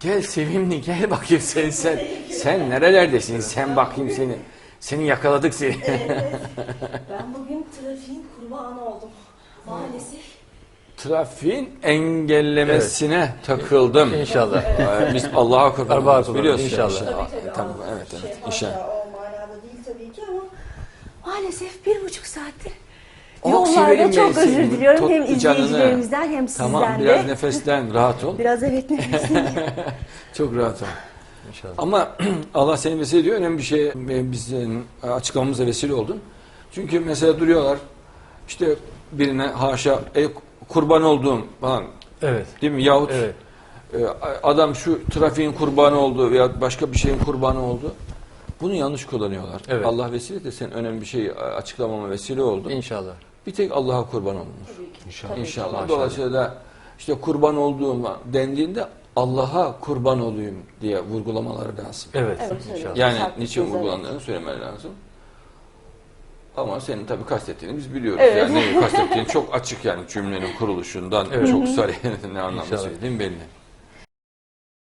Gel sevimli gel bakayım sen sen. Sen nerelerdesin sen bakayım seni. Seni yakaladık seni. Ben bugün trafiğin kurbanı oldum. Maalesef. Trafiğin engellemesine takıldım. İnşallah. Ee, Biz Allah'a kurban Allah'a oluruz, kurban, biliyorsun. inşallah. Tabii tabii. Tamam evet Şey, evet hatta inşallah. O manada değil tabii ki ama maalesef bir buçuk saattir Yollarda çok mevsimi, özür diliyorum hem izleyicilerimizden hem sizden Tamam de. biraz nefeslen rahat ol. Biraz evet nefesim. Çok rahat ol. İnşallah. Ama Allah seni vesile ediyor. Önemli bir şey e, bizim açıklamamıza vesile oldun. Çünkü mesela duruyorlar işte birine haşa e, kurban olduğum falan Evet. değil mi? Yahut Evet. e, adam şu trafiğin kurbanı oldu veya başka bir şeyin kurbanı oldu. Bunu yanlış kullanıyorlar. Evet. Allah vesile de sen önemli bir şey açıklamama vesile oldu. İnşallah. Bir tek Allah'a kurban olunur. İnşallah. İnşallah. Dolayısıyla da işte kurban olduğum dendiğinde Allah'a kurban olayım diye vurgulamaları lazım. Evet. Evet. İnşallah. Yani Haklısınız, niçin evet. vurgulandığını söylemen lazım. Ama senin tabii kastettiğini biz biliyoruz. Evet. Yani neyi kastettiğin çok açık yani cümlenin kuruluşundan Evet. çok sarı ne anlamda İnşallah. söylediğin belli.